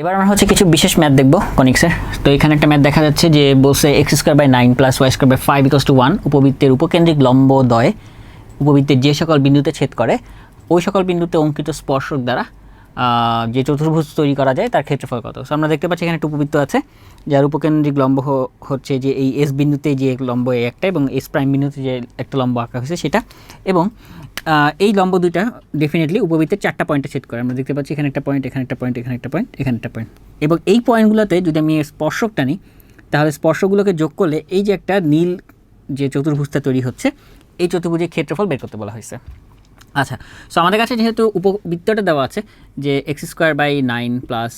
এবার আমরা হচ্ছে কিছু বিশেষ ম্যাথ দেখব কনিক্সের তো এখানে একটা ম্যাথ দেখা যাচ্ছে যে বলছে X square by nine plus Y square by five equals to one উপবৃত্তের উপকেন্দ্রিক লম্ব দয়, উপবৃত্তের যে সকল বিন্দুতে ছেদ করে, ওই সকল বিন্দুতে অঙ্কিত স্পর্শক দ্বারা যে চতুর্ভুজ তৈরি করা যায়, তার ক্ষেত্রফল কত? সো আমরা দেখতে পাচ্ছি এখানে একটা উপবৃত্ত আছে, যার উপকেন্দ্রিক লম্ব হচ্ছে যে এই এস বিন্দুতে যে লম্ব এই একটা এবং এস প্রাইম বিন্দুতে যে একটা লম্ব আঁকা হয়েছে সেটা। এবং এই লম্ব দুইটা ডেফিনেটলি উপবৃত্তের চারটা পয়েন্টে ছেদ করে। আমরা দেখতে পাচ্ছি এখানে একটা পয়েন্ট এখানে একটা পয়েন্ট এখানে একটা পয়েন্ট এখানে একটা পয়েন্ট এবং এই পয়েন্টগুলোতে যদি আমি স্পর্শকটা নিই, তাহলে স্পর্শগুলোকে যোগ করলে এই যে একটা নীল যে চতুর্ভুজটা তৈরি হচ্ছে, এই চতুর্ভুজের ক্ষেত্রফল বের করতে বলা হয়েছে। আচ্ছা সো আমাদের কাছে যেহেতু উপবৃত্তটা দেওয়া আছে যে X square by nine plus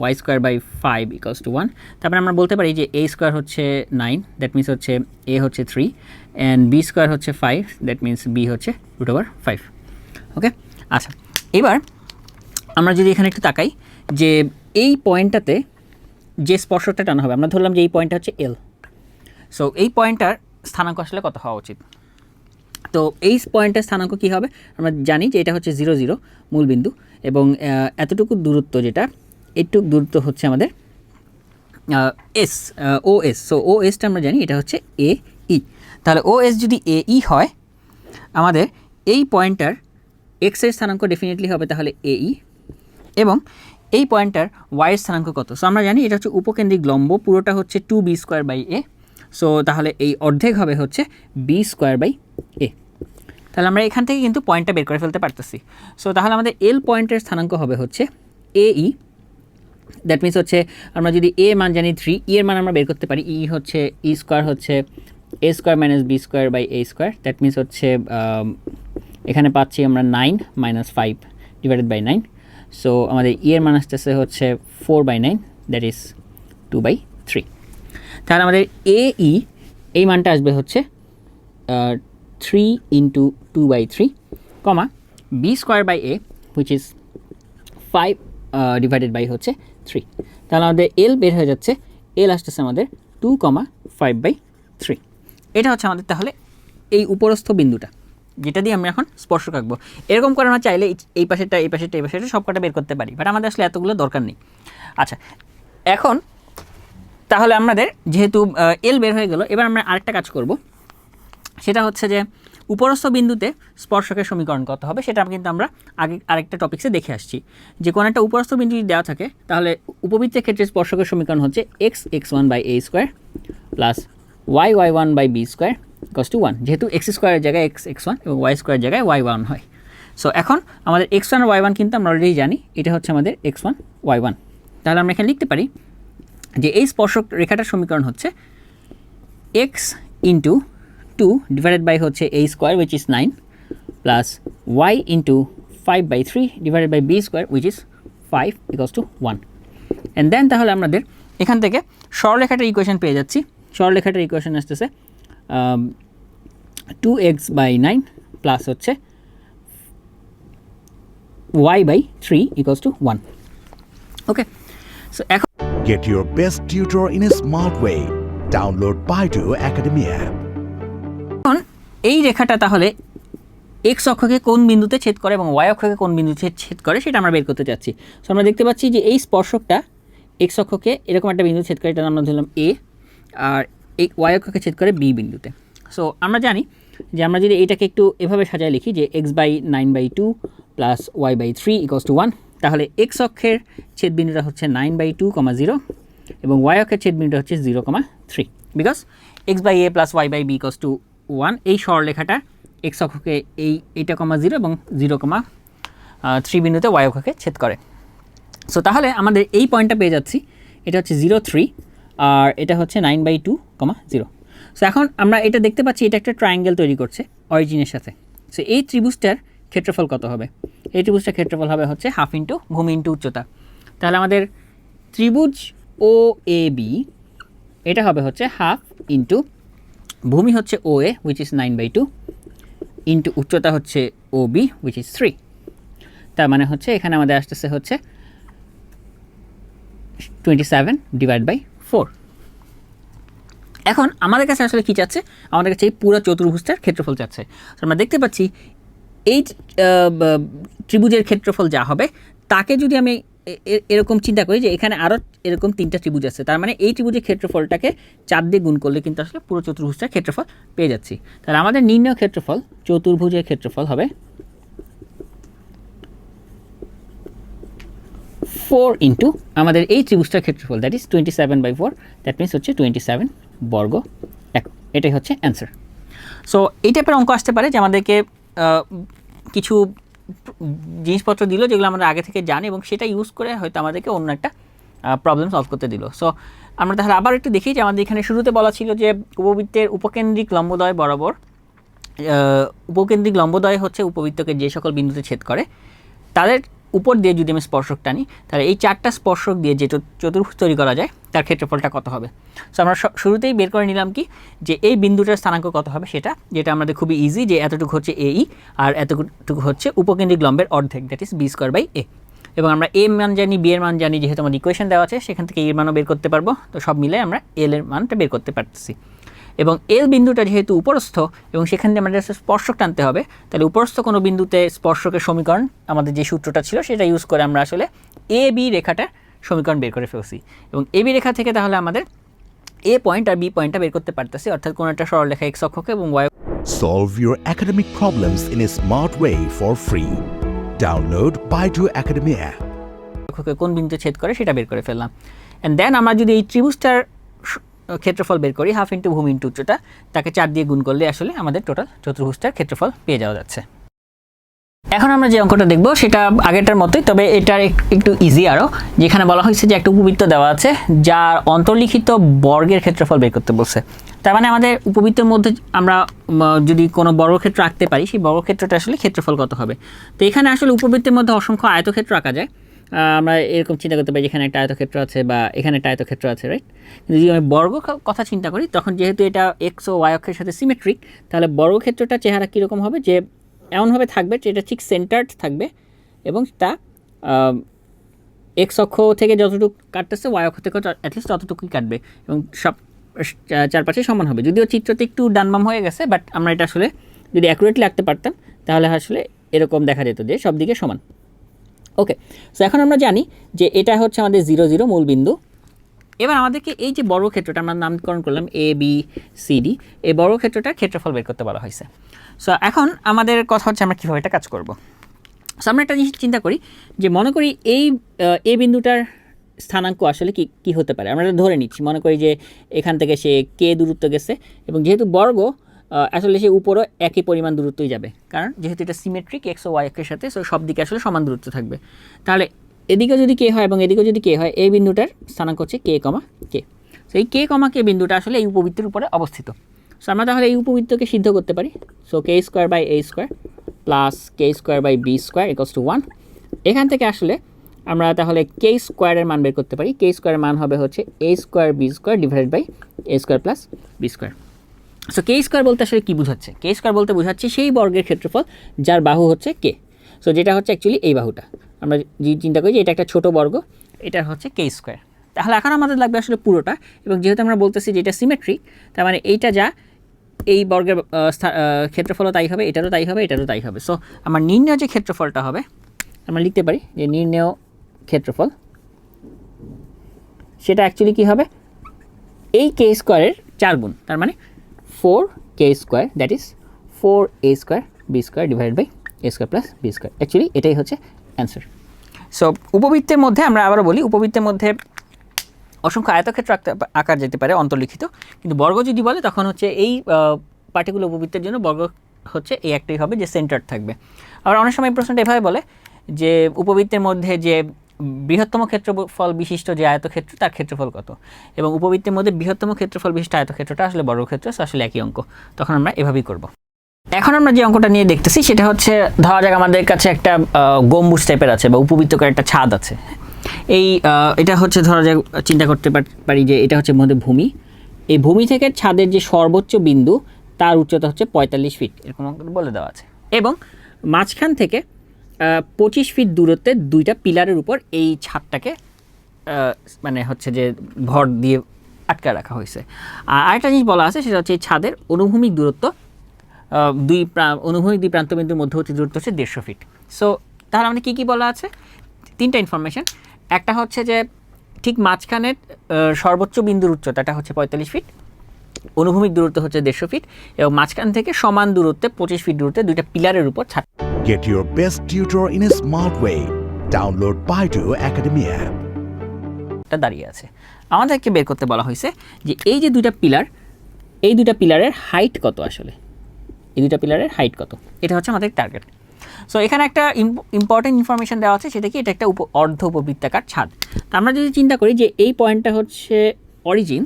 Y square by five equals to one তারপরে আমরা বলতে পারি যে এ স্কোয়ার হচ্ছে নাইন দ্যাট মিনস হচ্ছে এ হচ্ছে থ্রি অ্যান্ড বি স্কোয়ার হচ্ছে ফাইভ দ্যাট মিনস বি হচ্ছে রুট ওভার ফাইভ ওকে আচ্ছা এবার আমরা যদি এখানে একটু তাকাই যে এই পয়েন্টটাতে যে স্পর্শটা টানা হবে, আমরা ধরলাম যে এই পয়েন্টটা হচ্ছে এল সো এই পয়েন্টটার স্থানাঙ্ক আসলে কত হওয়া উচিত? তো এই পয়েন্টের স্থানাঙ্ক কী হবে? আমরা জানি যে এটা হচ্ছে জিরো জিরো মূলবিন্দু এবং এতটুকু দূরত্ব যেটা এইটুকু দূরত্ব হচ্ছে আমাদের S O S so O এসটা আমরা জানি এটা হচ্ছে এ ই তাহলে ও এস যদি এ ই হয়, আমাদের এই পয়েন্টটার এক্সের স্থানাঙ্ক ডেফিনেটলি হবে তাহলে এ ই এবং এই পয়েন্টটার ওয়াইয়ের স্থানাঙ্ক কত? সো আমরা জানি এটা হচ্ছে উপকেন্দ্রিক লম্ব, পুরোটা হচ্ছে two B square by A so তাহলে এই অর্ধেক হবে হচ্ছে বি স্কোয়ার বাই এ তাহলে আমরা এখান থেকে কিন্তু পয়েন্টটা বের করে ফেলতে পারতেছি। সো তাহলে আমাদের এল পয়েন্টের স্থানাঙ্ক হবে হচ্ছে এ ই দ্যাট মিনস হচ্ছে আমরা যদি এ মান জানি থ্রি ই এর মান আমরা বের করতে পারি। ই হচ্ছে ই স্কোয়ার হচ্ছে A square minus B square by A square that means হচ্ছে এখানে পাচ্ছি আমরা nine minus five divided by nine so আমাদের ই এর মান আসতেছে হচ্ছে four by nine that is two by three তাহলে আমাদের এ ই এই মানটা আসবে হচ্ছে three into two by three comma B square by A which is five divided by হচ্ছে থ্রি তাহলে আমাদের এল বের হয়ে যাচ্ছে এল আসতেছে আমাদের two comma five by three এটা হচ্ছে আমাদের তাহলে এই উপরস্থ বিন্দুটা, যেটা দিয়ে আমরা এখন স্পর্শ আঁকবো। এরকম করে আমরা চাইলে এই- পাশেরটা, এই পাশেরটা এই পাশেরটা সব কটা বের করতে পারি বাট আমাদের আসলে এতগুলো দরকার নেই। আচ্ছা এখন তাহলে আমাদের যেহেতু এল বের হয়ে গেল, এবার আমরা আরেকটা কাজ করব। সেটা হচ্ছে যে উপরস্থ বিন্দুতে স্পর্শকের সমীকরণ কত হবে, সেটা কিন্তু আমরা আগে আরেকটা টপিক্সে দেখে আসছি। যে কোনো একটা উপরস্থ বিন্দু যদি দেওয়া থাকে, তাহলে উপবৃত্তের ক্ষেত্রে স্পর্শকের সমীকরণ হচ্ছে X X one by A square plus Y Y one by B square equals to one যেহেতু এক্স স্কোয়ারের জায়গায় এক্স এক্স ওয়ান এবং ওয়াই স্কোয়ারের জায়গায় ওয়াই ওয়ান হয়। সো এখন আমাদের এক্স ওয়ান ওয়াই ওয়ান কিন্তু আমরা অলরেডি জানি, এটা হচ্ছে আমাদের এক্স ওয়ান ওয়াই ওয়ান তাহলে আমরা এখানে লিখতে পারি যে এই স্পর্শক রেখাটার সমীকরণ হচ্ছে X into two divided by হচ্ছে A square which is nine plus Y into five by three divided by B square which is five equals to one and then তাহলে আমাদের এখান থেকে সরলরেখাটার ইকুয়েশন পেয়ে যাচ্ছি। সরলরেখাটার ইকুয়েশন আসতেছে two X by nine plus হচ্ছে Y by three equals to one okay so এখন Get your best tutor in a smart way. Download Baidu Academy app. এখন এই রেখাটা তাহলে এক্স অক্ষকে কোন বিন্দুতে ছেদ করে এবং ওয়াই অক্ষকে কোন বিন্দুতে ছেদ করে সেটা আমরা বের করতে চাচ্ছি সো আমরা দেখতে পাচ্ছি যে এই স্পর্শকটা এক্স অক্ষকে এরকম একটা বিন্দু ছেদ করে এটা আমরা ধরলাম এ আর এই ওয়াই অক্ষকে ছেদ করে বি বিন্দুতে সো আমরা জানি যে আমরা যদি এইটাকে একটু এভাবে সাজায় লিখি যে X by nine by two plus Y by three equals to one তাহলে এক্স অক্ষের ছেদ বিন্দুটা হচ্ছে nine by two comma zero এবং ওয়াই অক্ষের ছেদ বিন্দুটা হচ্ছে zero comma three because X by A plus Y by B equals to one এই সরলরেখাটা এক্স অক্ষকে এই এইটা কমা জিরো এবং জিরো কমা থ্রি বিন্দুতে ওয়াই অক্ষকে ছেদ করে। সো তাহলে আমাদের এই পয়েন্টটা পেয়ে যাচ্ছি। এটা হচ্ছে জিরো থ্রি আর এটা হচ্ছে nine by two comma zero so এখন আমরা এটা দেখতে পাচ্ছি, এটা একটা ট্রায়াঙ্গেল তৈরি করছে অরিজিনের সাথে। সো এই ত্রিভুজটার ক্ষেত্রফল কত হবে? এই ত্রিভুজটার ক্ষেত্রফল হবে হচ্ছে হাফ ইন্টু ভূমি ইন্টু উচ্চতা। তাহলে আমাদের ত্রিভুজ ও এ বি এটা হবে হচ্ছে হাফ ইন্টু ভূমি হচ্ছে O A which is nine by two into উচ্চতা হচ্ছে O B which is three তার মানে হচ্ছে এখানে আমাদের আসতেছে হচ্ছে twenty seven divide by four এখন আমাদের কাছে আসলে কী চাচ্ছে? আমাদের কাছে এই পুরো চতুর্ভুজটার ক্ষেত্রফল চাচ্ছে। আমরা দেখতে পাচ্ছি এই ত্রিভুজের ক্ষেত্রফল যা হবে, তাকে যদি আমি এরকম চিন্তা করি যে এখানে আরও এরকম তিনটা ত্রিভুজ আছে, তার মানে এই ত্রিভুজের ক্ষেত্রফলটাকে চার দিয়ে গুণ করলে কিন্তু আসলে পুরো চতুর্ভুজটার ক্ষেত্রফল পেয়ে যাচ্ছি। তাহলে আমাদের নির্ণয় ক্ষেত্রফল, চতুর্ভুজের ক্ষেত্রফল হবে ফোর ইন্টু আমাদের এই ত্রিভুজটার ক্ষেত্রফল that is twenty seven by four that means হচ্ছে টোয়েন্টি সেভেন বর্গ এক, এটাই হচ্ছে অ্যান্সার সো এই টাইপের অঙ্ক আসতে পারে যে আমাদেরকে কিছু জিনিসপত্র দিল যেগুলো আমরা আগে থেকে জানি এবং সেটা ইউজ করে হয়তো আমাদেরকে অন্য একটা প্রবলেম সলভ করতে দিল। সো আমরা তাহলে আবার একটু দেখি যে আমাদের এখানে শুরুতে বলা ছিল যে উপবৃত্তের উপকেন্দ্রিক লম্বদয় বরাবর উপকেন্দ্রিক লম্বদয় হচ্ছে উপবৃত্তকে যে সকল বিন্দুতে ছেদ করে, তাদের উপর দিয়ে যদি আমি স্পর্শক টানি, তাহলে এই চারটা স্পর্শক দিয়ে যে চত- চতুর্ভুজ তৈরি করা যায়, তার ক্ষেত্রফলটা কত হবে? সো আমরা শুরুতেই বের করে নিলাম কি, যে এই বিন্দুটার স্থানাঙ্ক কত হবে সেটা, যেটা আমাদের খুবই ইজি যে এতটুকু হচ্ছে এই আর এতটুকু হচ্ছে উপকেন্দ্রিক লম্বের অর্ধেক that is B square by A এবং আমরা এ মান জানি বি এর মান জানি, যেহেতু আমাদের ইকুয়েশন দেওয়া আছে, সেখান থেকে এর মানও বের করতে পারব। তো সব মিলে আমরা এল এর মানটা বের করতে পারতেছি। এবং এল বিন্দুটা যেহেতু উপরস্থ এবং সেখান দিয়ে আমাদের স্পর্শক টানতে হবে তাহলে উপরস্থ কোনো বিন্দুতে স্পর্শকের সমীকরণ আমাদের যে সূত্রটা ছিল সেটা ইউজ করে আমরা আসলে এ বি রেখাটা সমীকরণ বের করে ফেলছি এবং এ বি রেখা থেকে তাহলে আমাদের এ পয়েন্ট আর বি পয়েন্টটা বের করতে পারতেছি অর্থাৎ কোনো একটা সরলরেখা এক্স অক্ষকে এবং Y Solve your academic problems in a smart way for free. Download Baidu Academy app. কোন বিন্দুতে ছেদ করে সেটা বের করে ফেললাম অ্যান্ড দেন আমরা যদি এই ত্রিভুজটার ক্ষেত্রফল বের করি হাফ ইন্টু ভূমি ইন্টু উচ্চতা তাকে চার দিয়ে গুণ করলে আসলে আমাদের টোটাল চতুর্ভুজটার ক্ষেত্রফল পেয়ে যাওয়া যাচ্ছে। এখন আমরা যে অঙ্কটা দেখব, সেটা আগেরটার মতোই, তবে এটার একটু ইজি আরও যেখানে বলা হয়েছে যে একটা উপবৃত্ত দেওয়া আছে, যার অন্তর্লিখিত বর্গের ক্ষেত্রফল বের করতে বলছে। তার মানে আমাদের উপবৃত্তের মধ্যে আমরা যদি কোনো বর্গক্ষেত্র আঁকতে পারি, সেই বর্গক্ষেত্রটা আসলে ক্ষেত্রফল কত হবে? তো এখানে আসলে উপবৃত্তের মধ্যে অসংখ্য আয়তক্ষেত্র আঁকা যায়। আমরা এরকম চিন্তা করতে পারি যেখানে একটা আয়তক্ষেত্র আছে বা এখানে একটা আয়তক্ষেত্র আছে রাইট যদি আমি বর্গ কথা চিন্তা করি, তখন যেহেতু এটা এক্স ও ওয়াই অক্ষের সাথে সিমেট্রিক তাহলে বর্গক্ষেত্রটা চেহারা কীরকম হবে? যে এমনভাবে থাকবে যে এটা ঠিক সেন্টার্ড থাকবে এবং তা এক্স অক্ষ থেকে যতটুকু কাটতেছে ওয়াই অক্ষ থেকে অ্যাটলিস্ট ততটুকুই কাটবে এবং সব চারপাশে সমান হবে। যদিও চিত্রতে একটু ডানবাম হয়ে গেছে বাট আমরা এটা আসলে যদি অ্যাকুরেটলি আঁকতে পারতাম, তাহলে আসলে এরকম দেখা যেত যে সব দিকে সমান। ওকে সো এখন আমরা জানি যে এটা হচ্ছে আমাদের জিরো জিরো মূল বিন্দু। এবার আমাদেরকে এই যে বর্গক্ষেত্রটা আমরা নামকরণ করলাম এ বি সি ডি এই বর্গক্ষেত্রটার ক্ষেত্রফল বের করতে বলা হয়েছে। সো এখন আমাদের কথা হচ্ছে আমরা কীভাবে এটা কাজ করব। সো আমরা একটা জিনিস চিন্তা করি যে মনে করি এই এ বিন্দুটার স্থানাঙ্ক আসলে কি, কী হতে পারে? আমরা ধরে নিচ্ছি। মনে করি যে এখান থেকে সে কে দূরত্ব গেছে এবং যেহেতু বর্গ আসলে সে উপরও একই পরিমাণ দূরত্বই যাবে। কারণ যেহেতু এটা সিমেট্রিক এক্স ও ওয়াই সাথে সো সব দিকে আসলে সমান দূরত্ব থাকবে। তাহলে এদিকে যদি কে হয় এবং এদিকে যদি কে হয়, এই বিন্দুটার স্থানাঙ্ক হচ্ছে কে কমা কে সো এই কে কমা কে বিন্দুটা আসলে এই উপবৃত্তের উপরে অবস্থিত। সো আমরা তাহলে এই উপবৃত্তকে সিদ্ধ করতে পারি। So K square by A square plus K square by B square equals to one এখান থেকে আসলে আমরা তাহলে কে স্কোয়ারের মান বের করতে পারি। কে স্কোয়ারের মান হবে হচ্ছে A square B square divided by A square plus B square so K square বলতে আসলে কী বোঝাচ্ছে? কে স্কোয়ার বলতে বোঝাচ্ছে সেই বর্গের ক্ষেত্রফল যার বাহু হচ্ছে কে সো যেটা হচ্ছে অ্যাকচুয়ালি এই বাহুটা। আমরা চিন্তা করি যে এটা একটা ছোট বর্গ, এটা হচ্ছে কে স্কোয়ার তাহলে এখন আমাদের লাগবে আসলে পুরোটা, এবং যেহেতু আমরা বলতেছি যে এটা সিমেট্রিক তার মানে এইটা যা এই বর্গের ক্ষেত্রফলও তাই হবে, এটারও তাই হবে, এটারও তাই হবে। সো আমার নির্ণয় যে ক্ষেত্রফলটা হবে, আমরা লিখতে পারি যে নির্ণয় ক্ষেত্রফল, সেটা অ্যাকচুয়ালি কী হবে? এই কে স্কোয়ারের চার গুণ, তার মানে four K square that is four A square B square divide by A square plus B square actually এটাই হচ্ছে অ্যান্সার সো উপবৃত্তের মধ্যে আমরা আবারও বলি, উপবৃত্তের মধ্যে অসংখ্য আয়তক্ষেত্র আঁকা যেতে পারে, অন্তর্লিখিত। কিন্তু বর্গ যদি বলে, তখন হচ্ছে এই পার্টিকুলার উপবৃত্তের জন্য বর্গ হচ্ছে এই একটাই হবে যে সেন্টার থাকবে। আবার অনেক সময় প্রশ্নটা এভাবে বলে যে, উপবৃত্তের মধ্যে যে বৃহত্তম ক্ষেত্রফল বিশিষ্ট যে আয়তক্ষেত্র, তার ক্ষেত্রফল কত? এবং উপবৃত্তের মধ্যে বৃহত্তম ক্ষেত্রফল বিশিষ্ট আয়তক্ষেত্রটা আসলে বড় so আসলে একই অঙ্ক। তখন আমরা এভাবেই করব। এখন আমরা যে অঙ্কটা নিয়ে দেখতেছি, সেটা হচ্ছে, ধরা যাক আমাদের কাছে একটা গম্বুজ টাইপের আছে বা উপবৃত্তকার একটা ছাদ আছে। এই এটা হচ্ছে, ধরা যাক, চিন্তা করতে পারি যে এটা হচ্ছে মধ্যে ভূমি। এই ভূমি থেকে ছাদের যে সর্বোচ্চ বিন্দু, তার উচ্চতা হচ্ছে পঁয়তাল্লিশ ফিট, এরকম বলে দেওয়া আছে। এবং মাঝখান থেকে পঁচিশ ফিট দূরত্বে দুইটা পিলারের উপর এই ছাদটাকে মানে হচ্ছে যে ভর দিয়ে আটকা রাখা হয়েছে। আর আরেকটা জিনিস বলা আছে, সেটা হচ্ছে এই ছাদের অনুভূমিক দূরত্ব দুই অনুভূমিক দুই প্রান্তবিন্দুর মধ্যবর্তী দূরত্ব হচ্ছে দেড়শো ফিট। সো তাহলে আমাদের কী কী বলা আছে? তিনটা ইনফরমেশন একটা হচ্ছে যে ঠিক মাঝখানের সর্বোচ্চ বিন্দুর উচ্চতাটা হচ্ছে পঁয়তাল্লিশ ফিট। অনুভূমিক দূরত্ব হচ্ছে দেড়শো ফিট এবং মাঝখান থেকে সমান দূরত্বে পঁচিশ ফিট দূরত্বে দুইটা পিলারের উপর ছাদ। Get your best tutor in a smart way. Download Baidu Academy app. টা দাঁড়িয়ে আছে। আমাদেরকে বের করতে বলা হয়েছে যে এই যে দুইটা পিলার এই দুইটা পিলারের হাইট কত আসলে? এই দুইটা পিলারের হাইট কত? এটা হচ্ছে আমাদের টার্গেট সো এখানে একটা ইম্পর্টেন্ট ইনফরমেশন দেওয়া আছে সেটা কি? এটা একটা উপ অর্ধ উপবৃত্তাকার ছাদ। তা আমরা যদি চিন্তা করি যে এই পয়েন্টটা হচ্ছে অরিজিন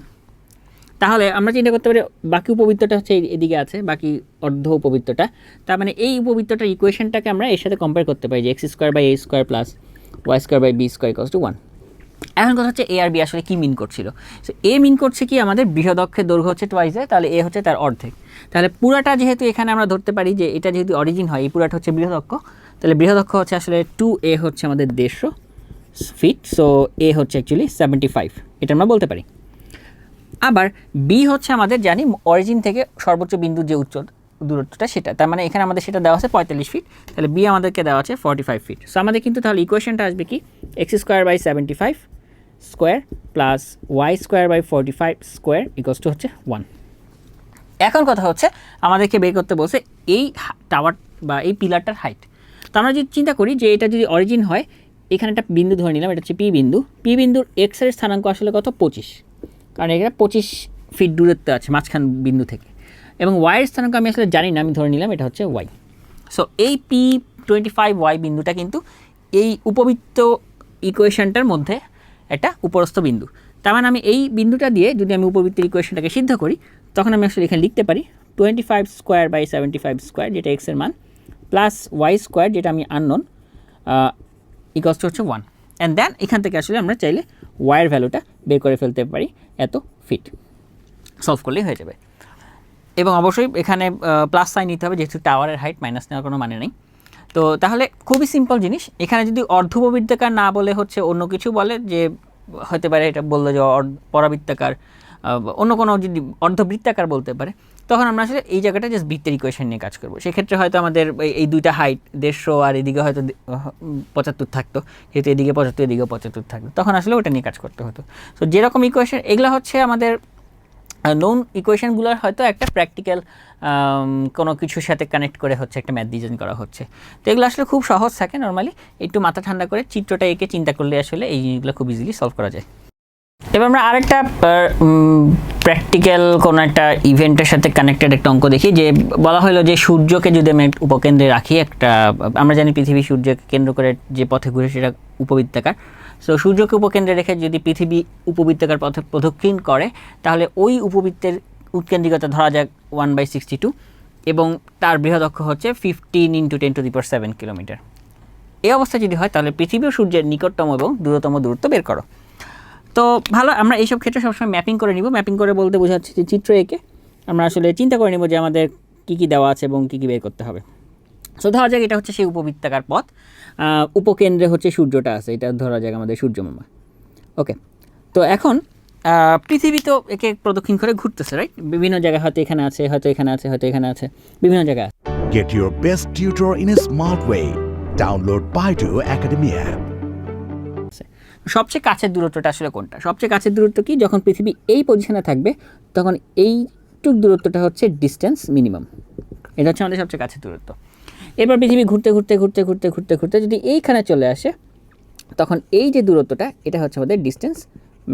তাহলে আমরা চিন্তা করতে পারি বাকি উপবৃত্তটা হচ্ছে এদিকে আছে, বাকি অর্ধ উপবৃত্তটা। তার মানে এই উপবৃত্তটার ইকুয়েশনটাকে আমরা এর সাথে কম্পেয়ার করতে পারি যে X square by A square plus Y square by B square equals to one এখন কথা হচ্ছে এ আর বি আসলে কী মিন করছিল? সো এ মিন করছে কি আমাদের বৃহদক্ষের দৈর্ঘ্য হচ্ছে টুয়াইসে তাহলে এ হচ্ছে তার অর্ধেক। তাহলে পুরাটা যেহেতু এখানে আমরা ধরতে পারি যে এটা যেহেতু অরিজিন হয়, এই পুরাটা হচ্ছে বৃহদক্ষ, তাহলে বৃহদক্ষ হচ্ছে আসলে টু এ হচ্ছে আমাদের দেড়শো ফিট সো এ হচ্ছে অ্যাকচুয়ালি সেভেন্টি ফাইভ এটা আমরা বলতে পারি। আবার বি হচ্ছে আমাদের জানি অরিজিন থেকে সর্বোচ্চ বিন্দু যে উচ্চ দূরত্বটা সেটা। তার মানে এখানে আমাদের সেটা দেওয়া আছে পঁয়তাল্লিশ ফিট তাহলে বি আমাদেরকে দেওয়া আছে ফর্টি ফাইভ ফিট সো আমাদের কিন্তু তাহলে ইকুয়েশনটা আসবে কি? X square by seventy five square plus Y square by forty five square equals to হচ্ছে ওয়ান এখন কথা হচ্ছে, আমাদেরকে বের করতে বলছে এই টাওয়ার বা এই পিলারটার হাইট তো আমরা যদি চিন্তা করি যে এটা যদি অরিজিন হয়, এখানে একটা বিন্দু ধরে নিলাম, এটা হচ্ছে পি বিন্দু। পি বিন্দুর এক্সের স্থানাঙ্ক আসলে কত? পঁচিশ। কারণ এখানে পঁচিশ ফিট দূরত্ব আছে, মাঝখান বিন্দু থেকে। এবং ওয়াইয়ের স্থানাঙ্ক আমি আসলে জানি না, আমি ধরে নিলাম এটা হচ্ছে ওয়াই সো এই পি টোয়েন্টি ফাইভ ওয়াই বিন্দুটা কিন্তু এই উপবৃত্ত ইকুয়েশনটার মধ্যে একটা উপরস্থ বিন্দু। তার মানে আমি এই বিন্দুটা দিয়ে যদি আমি উপবৃত্তের ইকুয়েশনটাকে সিদ্ধ করি, তখন আমি আসলে এখানে লিখতে পারি twenty five square by seventy five square যেটা এক্সের মান প্লাস ওয়াই স্কোয়ার যেটা আমি আননোন ইকস্ট হচ্ছে ওয়ান অ্যান্ড দেন এখান থেকে আসলে আমরা চাইলে ওয়াইয়ের ভ্যালুটা বের করে ফেলতে পারি এত ফিট সলভ করলেই হয়ে যাবে। এবং অবশ্যই এখানে প্লাস সাইন নিতে হবে, যেহেতু টাওয়ারের হাইট মাইনাস নেওয়ার কোনো মানে নেই। তো তাহলে খুবই সিম্পল জিনিস। এখানে যদি অর্ধবৃত্তাকার না বলে হচ্ছে, অন্য কিছু বলে, যে হতে পারে এটা বলল যে পরাবৃত্তাকার অন্য কোনো যদি অর্ধবৃত্তাকার বলতে পারে তখন আমরা আসলে এই জায়গাটা জাস্ট বৃত্তের ইকুয়েশন নিয়ে কাজ করব। সেক্ষেত্রে হয়তো আমাদের এই- দুইটা হাইট দেড়শো আর এদিকে হয়তো পঁচাত্তর থাকতো। যেহেতু এদিকে পঁচাত্তর এদিকে পঁচাত্তর থাকতো। তখন আসলে ওটা নিয়ে কাজ করতে হতো। তো যেরকম ইকুয়েশন এগুলো হচ্ছে আমাদের নোন ইকুয়েশনগুলোর হয়তো একটা প্র্যাকটিক্যাল কোনো কিছুর সাথে কানেক্ট করে হচ্ছে একটা ম্যাথ ডিজাইন করা হচ্ছে। তো এগুলো আসলে খুব সহজ থাকে নর্মালি একটু মাথা ঠান্ডা করে চিত্রটা এঁকে চিন্তা করলে আসলে এই জিনিসগুলো খুব ইজিলি সলভ করা যায়। এবার আমরা আরেকটা প্র্যাকটিক্যাল কোনো একটা ইভেন্টের সাথে কানেক্টেড একটা অঙ্ক দেখি, যে বলা হলো যে সূর্যকে যদি আমি উপকেন্দ্রে রাখি, একটা, আমরা জানি পৃথিবী সূর্যকে কেন্দ্র করে যে পথে ঘুরে সেটা উপবৃত্তাকার। সো সূর্যকে উপকেন্দ্রে রেখে যদি পৃথিবী উপবৃত্তাকার পথে প্রদক্ষিণ করে, তাহলে ওই উপবৃত্তের উৎকেন্দ্রিকতা ধরা যাক ওয়ান বাই সিক্সটি টু এবং তার বৃহদক্ষ হচ্ছে fifteen into ten to the power seven kilometre এই অবস্থা যদি হয়, তাহলে পৃথিবী ও সূর্যের নিকটতম এবং দূরতম দূরত্ব বের করো। তো ভালো, আমরা এইসব ক্ষেত্রে সবসময় ম্যাপিং করে নিব। ম্যাপিং করে বলতে বোঝাচ্ছে যে চিত্র এঁকে আমরা আসলে চিন্তা করে নিব যে আমাদের কী কী দেওয়া আছে এবং কী কী বের করতে হবে। সো ধরা যাক এটা হচ্ছে সেই উপবৃত্তাকার পথ। উপকেন্দ্রে হচ্ছে সূর্যটা আছে। এটা ধরা যাক আমাদের সূর্যমামা ওকে তো এখন পৃথিবী তো একে প্রদক্ষিণ করে ঘুরতেছে রাইট বিভিন্ন জায়গায় হয়তো এখানে আছে, হয়তো এখানে আছে, হয়তো এখানে আছে, বিভিন্ন জায়গায় আছে। Get your best tutor in a smart way. Download Baidu Academy app. সবচেয়ে কাছের দূরত্বটা আসলে কোনটা? সবচেয়ে কাছের দূরত্ব কি? যখন পৃথিবী এই পজিশনে থাকবে, তখন এইটুক দূরত্বটা হচ্ছে ডিস্টেন্স মিনিমাম এটা হচ্ছে আমাদের সবচেয়ে কাছের দূরত্ব। এবার পৃথিবী ঘুরতে ঘুরতে ঘুরতে ঘুরতে ঘুরতে ঘুরতে যদি এইখানে চলে আসে, তখন এই যে দূরত্বটা, এটা হচ্ছে আমাদের ডিস্টেন্স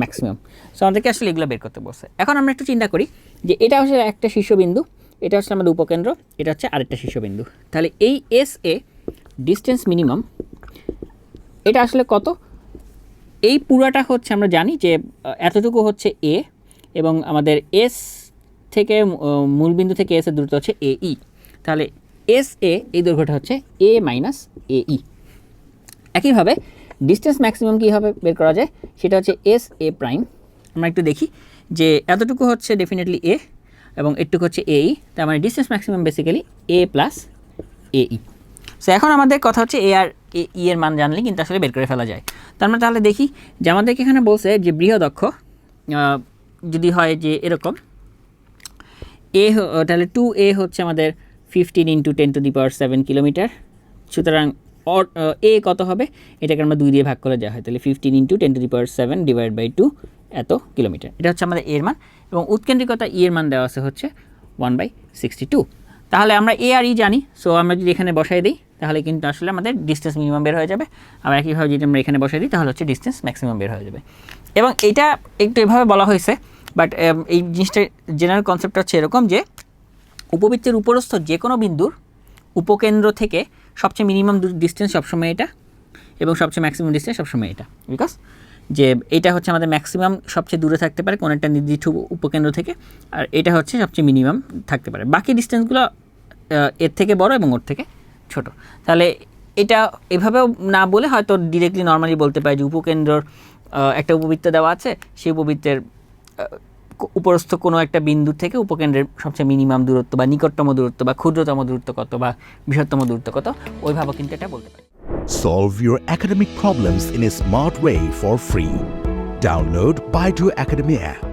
ম্যাক্সিমাম সো আমাদেরকে আসলে এগুলো বের করতে বলছে। এখন আমরা একটু চিন্তা করি যে এটা হচ্ছে একটা শীর্ষবিন্দু, এটা হচ্ছে আমাদের উপকেন্দ্র, এটা হচ্ছে আরেকটা শীর্ষবিন্দু। তাহলে এই এস এ ডিস্টেন্স মিনিমাম এটা আসলে কত? এই পুরাটা হচ্ছে, আমরা জানি যে এতটুকু হচ্ছে এ এবং আমাদের এস থেকে মূলবিন্দু থেকে এসের দূরত্ব হচ্ছে এ ই তাহলে এস এ এই দৈর্ঘ্যটা হচ্ছে এ মাইনাস এ ই একইভাবে ডিস্টেন্স ম্যাক্সিমাম কীভাবে বের করা যায়? সেটা হচ্ছে এস এ প্রাইম আমরা একটু দেখি যে, এতটুকু হচ্ছে ডেফিনেটলি এ এবং এটুকু হচ্ছে এ ই তার মানে distance maximum basically A plus A E so এখন আমাদের কথা হচ্ছে এ আর এ এর মান জানলে কিন্তু আসলে বের করে ফেলা যায়। তার মানে তাহলে দেখি যে আমাদেরকে এখানে বলছে যে বৃহদক্ষ আহ, যদি হয় যে এরকম এ তাহলে টু এ হচ্ছে আমাদের fifteen into ten to the power seven kilometre সুতরাং এ কত হবে? এটাকে আমরা দুই দিয়ে ভাগ করে দেওয়া হয় তাহলে fifteen into ten to the power seven divide by two এত কিলোমিটার এটা হচ্ছে আমাদের এর মান এবং উৎকেন্দ্রিকতা ই এর মান দেওয়া আছে হচ্ছে ওয়ান বাই সিক্সটি টু তাহলে আমরা এ আর ই জানি সো আমরা যদি এখানে বসাই দিই তাহলে কিন্তু আসলে আমাদের ডিস্টেন্স মিনিমাম বের হয়ে যাবে। আবার একইভাবে যদি আমরা এখানে বসে দিই, তাহলে হচ্ছে ডিস্টেন্স ম্যাক্সিমাম বের হয়ে যাবে। এবং এটা একটু এভাবে বলা হয়েছে বাট এই জিনিসটা জেনারেল কনসেপ্টটা হচ্ছে এরকম যে, উপবৃত্তের উপরস্থ যে কোনো বিন্দুর উপকেন্দ্র থেকে সবচেয়ে মিনিমাম ডিস্টেন্স সবসময় এটা এবং সবচেয়ে ম্যাক্সিমাম ডিস্টেন্স সবসময় এটা। বিকজ যে এটা হচ্ছে আমাদের ম্যাক্সিমাম সবচেয়ে দূরে থাকতে পারে কোনো একটা নির্দিষ্ট উপকেন্দ্র থেকে, আর এটা হচ্ছে সবচেয়ে মিনিমাম থাকতে পারে। বাকি ডিস্টেন্সগুলো এর থেকে বড় এবং ওর থেকে ছোট তাহলে এটা এভাবেও না বলে হয়তো ডিরেক্টলি নর্মালি বলতে পারে যে উপকেন্দ্রর একটা উপবৃত্ত দেওয়া আছে, সেই উপবৃত্তের উপরস্থ কোনো একটা বিন্দু থেকে উপকেন্দ্রের সবচেয়ে মিনিমাম দূরত্ব বা নিকটতম দূরত্ব বা ক্ষুদ্রতম দূরত্ব কত বা বৃহত্তম দূরত্ব কত ওইভাবে কিন্তু এটা বলতে পারে Solve your academic problems in a smart way for free. Download Baidu Academy app.